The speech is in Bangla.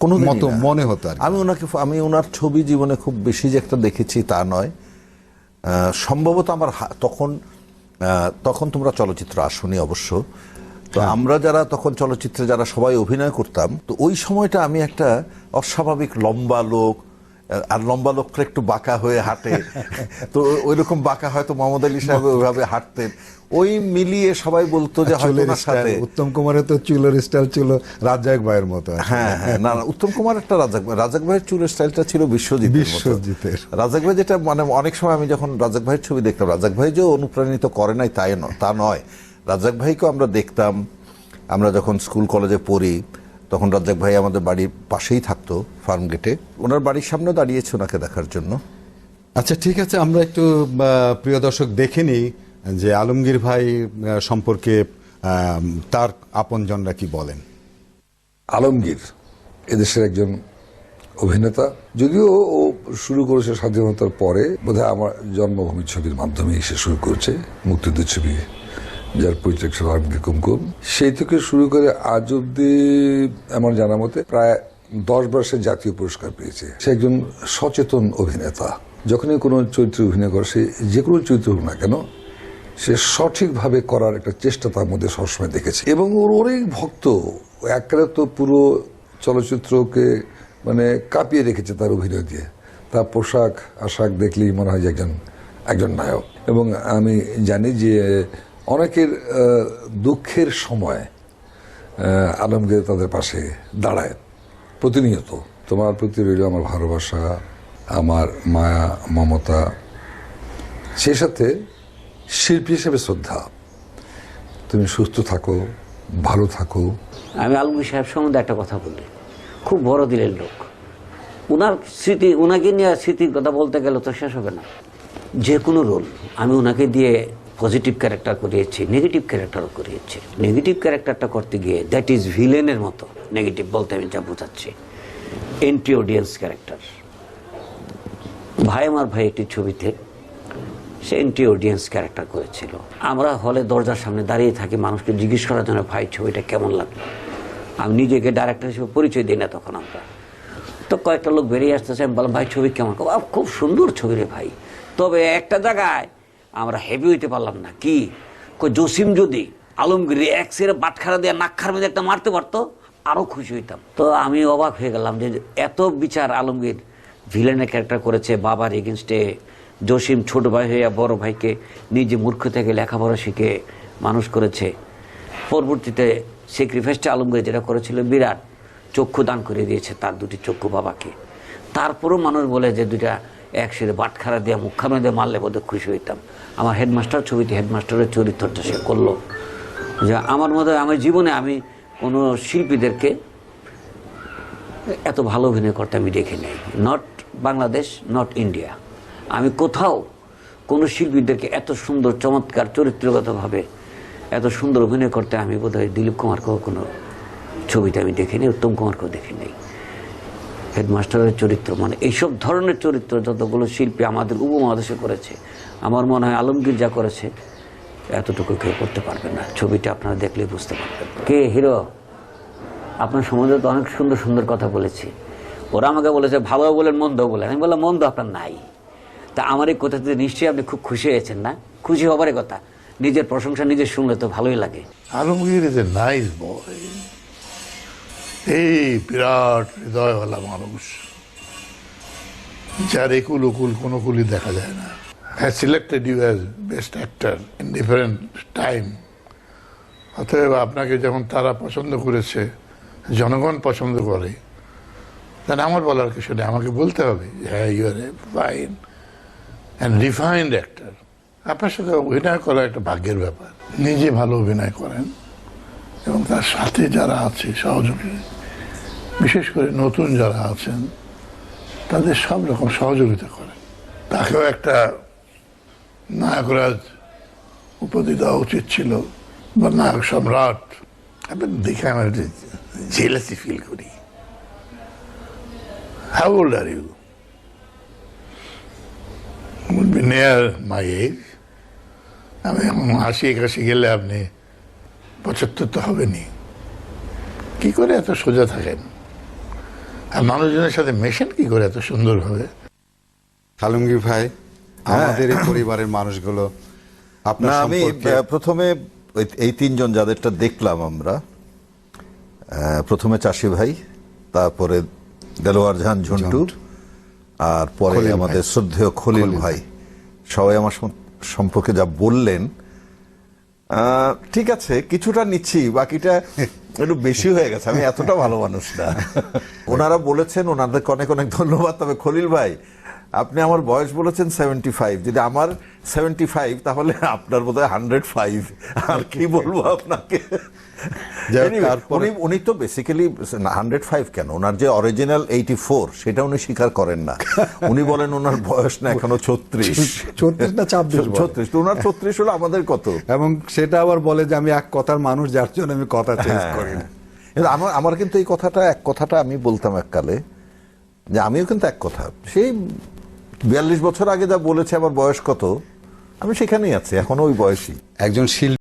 কোনো মতো মনে হতো আর আমি ওনাকে আমি ওনার ছবি জীবনে খুব বেশি যে একটা দেখেছি তা নয়। সম্ভবত আমার তখন তখন তোমরা চলচ্চিত্র আসনি অবশ্য। তো হ্যাঁ। আমরা যারা তখন চলচ্চিত্রে যারা সবাই অভিনয় করতাম তো ওই সময়টা আমি একটা অস্বাভাবিক লম্বা লোক আর লম্বা লোকটা একটু বাঁকা হয়ে হাঁটে। তো ওই রকম বাঁকা হয়তো মোহাম্মদ আলী সাহেব ওইভাবে হাঁটতেন। ওই মিলিয়ে সবাই বলতো যে হয়তো সাথে উত্তম কুমারের তো চুলের স্টাইল ছিল রাজ্জাক ভাইয়ের মতো হ্যাঁ হ্যাঁ। না না উত্তম কুমার একটা রাজাক ভাই রাজাক ভাইয়ের চুলের স্টাইলটা ছিল বিশ্বজিৎ বিশ্বজিতের। রাজাক ভাই যেটা মানে অনেক সময় আমি যখন রাজাক ভাইয়ের ছবি দেখতাম রাজাক ভাই যে অনুপ্রাণিত করে নাই তাই নয় তা নয়। রাজাক ভাইকেও আমরা দেখতাম। আমরা যখন স্কুল কলেজে পড়ি তখন রাজাক ভাই আমাদের বাড়ির পাশেই থাকতো ফার্ম গেটে। ওনার বাড়ির সামনে দাঁড়িয়েছে ওনাকে দেখার জন্য। আচ্ছা ঠিক আছে আমরা একটু প্রিয় দর্শক দেখে নিই যে আলমগীর ভাই সম্পর্কে তার আপনজনরা কি বলেন। আলমগীর এদেশের একজন অভিনেতা যদিও ও শুরু করেছে স্বাধীনতার পরে বোধহয় আমার জন্মভূমি ছবির মাধ্যমে সে শুরু করেছে মুক্তিযুদ্ধ ছবি যার পরিচয় ছিল আলমগীর কুমকুম। সেই থেকে শুরু করে আজ অব্দি আমার জানা মতে প্রায় দশ বর্ষের জাতীয় পুরস্কার পেয়েছে। সে একজন সচেতন অভিনেতা। যখনই কোনো চরিত্রে অভিনয় করে, সে যে কোনো চরিত্র হোক না কেন, সে সঠিকভাবে করার একটা চেষ্টা তার মধ্যে সবসময় দেখেছে। এবং ওর অনেক ভক্ত একবারে তো পুরো চলচ্চিত্রকে মানে কাঁপিয়ে রেখেছে তার অভিনয় দিয়ে। তার পোশাক আশাক দেখলেই মনে হয় যে একজন একজন নায়ক। এবং আমি জানি যে অনেকের দুঃখের সময় আলমগীর তাদের পাশে দাঁড়ায়। প্রতিনিয়ত। তোমার প্রতি রইল আমার ভালোবাসা, আমার মায়া, মমতা। সেই সাথে শিল্পী হিসেবে শ্রদ্ধা। তুমি সুস্থ থাকো, ভালো থাকো। আমি আলমগীর সাহেব সম্বন্ধে একটা কথা বলি। খুব বড় দিলের লোক। ওনার স্মৃতি ওনাকে নিয়ে স্মৃতির কথা বলতে গেলে তো শেষ হবে না। যে কোনো রোল আমি ওনাকে দিয়ে পজিটিভ ক্যারেক্টার করিয়েছি নেগেটিভ ক্যারেক্টারও করিয়েছি। নেগেটিভ ক্যারেক্টারটা করতে গিয়ে দ্যাট ইজ ভিলেনের মতো নেগেটিভ বলতে আমি যা বোঝাচ্ছি। এন্ট্রি অডিয়েন্স ক্যারেক্টার ভাই আমার ভাই একটি ছবিতে সে এন্ট্রি অডিয়েন্স ক্যারেক্টার করেছিল। আমরা হলে দরজার সামনে দাঁড়িয়ে থাকি, মানুষকে জিজ্ঞেস করার জন্য, ভাই, ছবিটা কেমন লাগল? আমি নিজেকে ডাইরেক্টর হিসেবে পরিচয় দিই না তখন আমরা। তো কয়েকটা লোক বেরিয়ে আসতেছে, আমি বললাম, ভাই, ছবি কেমন? খুব সুন্দর ছবি রে ভাই। তবে একটা জায়গায় আমরা হেভি হইতে পারলাম না। কি? জসিম যদি আলমগীর এক সেরে বাটখারা দিয়ে নাক্ষার মধ্যে একটা মারতে পারতো, আরও খুশি হইতাম। তো আমি অবাক হয়ে গেলাম যে এত বিচার আলমগীর ভিলেনের ক্যারেক্টার করেছে বাবার এগেনস্টে জসিম ছোট ভাই হইয়া বড় ভাইকে নিজে মূর্খ থেকে লেখাপড়া শিখে মানুষ করেছে। পরবর্তীতে স্যাক্রিফাইসটা আলমগীর যেটা করেছিল বিরাট, চক্ষু দান করে দিয়েছে তার দুটি চক্ষু বাবাকে। তারপরও মানুষ বলে যে দুইটা একসাথে বাটখারা দিয়ে মুখানো দিয়ে মারলে বোধহয় খুশি হইতাম। আমার হেডমাস্টার ছবিতে হেডমাস্টারের চরিত্রটা সে করল। যে আমার মতো আমার জীবনে আমি কোনো শিল্পীদেরকে এত ভালো অভিনয় করতে আমি দেখি নাই। নট বাংলাদেশ নট ইন্ডিয়া আমি কোথাও কোনো শিল্পীদেরকে এত সুন্দর, চমৎকার, চরিত্রগতভাবে এত সুন্দর অভিনয় করতে আমি বোধহয় দিলীপ কুমারকেও কোনো ছবিতে আমি দেখিনি, উত্তম কুমারকেও দেখি নাই হেডমাস্টারের চরিত্র মানে এইসব ধরনের চরিত্র যতগুলো শিল্পী আমাদের উপমহাদেশে করেছে, আমার মনে হয় আলমগীর যা করেছে, এতটুকু কেউ করতে পারবে না। ছবিটা আপনারা দেখলেই বুঝতে পারবেন। কে হিরো? আপনার সম্বন্ধে তো অনেক সুন্দর সুন্দর কথা বলেছি। ওরা আমাকে বলেছে, ভালো বলেন মন্দ বলেন। আমি বললাম, মন্দ আপনার নাই। তা আমার এই কথাতে নিশ্চয়ই আপনি খুব খুশি হয়েছেন না? খুশি হবারই কথা। নিজের প্রশংসা নিজে শুনলে তো ভালোই লাগে। Alamgir is a nice boy এই বিরাট হৃদয়ওয়ালা মানুষ। যার একুল ওকুল কোনো কুলি দেখা যায় না। হ্যাঁ selected you as best actor in different time অতএব আপনাকে যখন তারা পছন্দ করেছে, জনগণ পছন্দ করে তাহলে আমার বলার কিছু নেই। আমাকে বলতে হবে হ্যাঁ you are a fine and refined actor আপনার সাথে অভিনয় করা একটা ভাগ্যের ব্যাপার। নিজে ভালো অভিনয় করেন। এবং তার সাথে যারা আছে, সহযোগী, বিশেষ করে নতুন যারা আছেন, তাদের সব রকম সহযোগিতা করে। তাকেও একটা নায়করাজ উপাধি দেওয়া উচিত ছিল। বা নায়ক সম্রাট আপনার দেখে আমার জেলাসি ফিল করি। How old are you would be near my age. আমি এখন আশি একাশি গেলে আপনি পঁচাত্তর তো হবেনি। কি করে এত সোজা থাকেন? আর মানুষজনের সাথে মেশেন কি করে এত সুন্দরভাবে? আলমগীর ভাই আমাদের এই পরিবারের মানুষগুলো আপনার আমি প্রথমে এই তিনজন যাদেরটা দেখলাম আমরা প্রথমে চাষি ভাই তারপরে দেলোয়ার জাহান ঝন্টু আর পরে আমাদের শ্রদ্ধেয় খলিল ভাই। সবাই আমার সম্পর্কে যা বললেন ঠিক আছে কিছুটা নিচ্ছি বাকিটা একটু বেশি হয়ে গেছে আমি এতটা ভালো মানুষ না। ওনারা বলেছেন ওনাদেরকে অনেক অনেক ধন্যবাদ তবে খলিল ভাই আপনি আমার বয়স বলেছেন সেভেন্টি ফাইভ যদি আমার সেভেন্টি ফাইভ তাহলে আপনার বোধহয় হান্ড্রেড ফাইভ আর কি বলব আপনাকে? উনি উনি তো বেসিক্যালি হান্ড্রেড ফাইভ কেন? ওনার যে অরিজিনাল এইটি ফোর সেটা উনি স্বীকার করেন না। উনি বলেন ওনার বয়স না এখনও ছত্রিশ। 36 না 26 বলে। ছত্রিশ। তো ওনার ছত্রিশ হলো আমাদের কত? এবং সেটা আবার বলে যে আমি এক কথার মানুষ যার জন্য আমি কথা চেঞ্জ হ্যাঁ। করি না। আমার আমার কিন্তু এই কথাটা এক কথাটা আমি বলতাম এককালে যে আমিও কিন্তু এক কথা। সেই বিয়াল্লিশ বছর আগে যা বলেছে, আমার বয়স কত? আমি সেখানেই আছি, এখনও ওই বয়সী একজন শিল্পী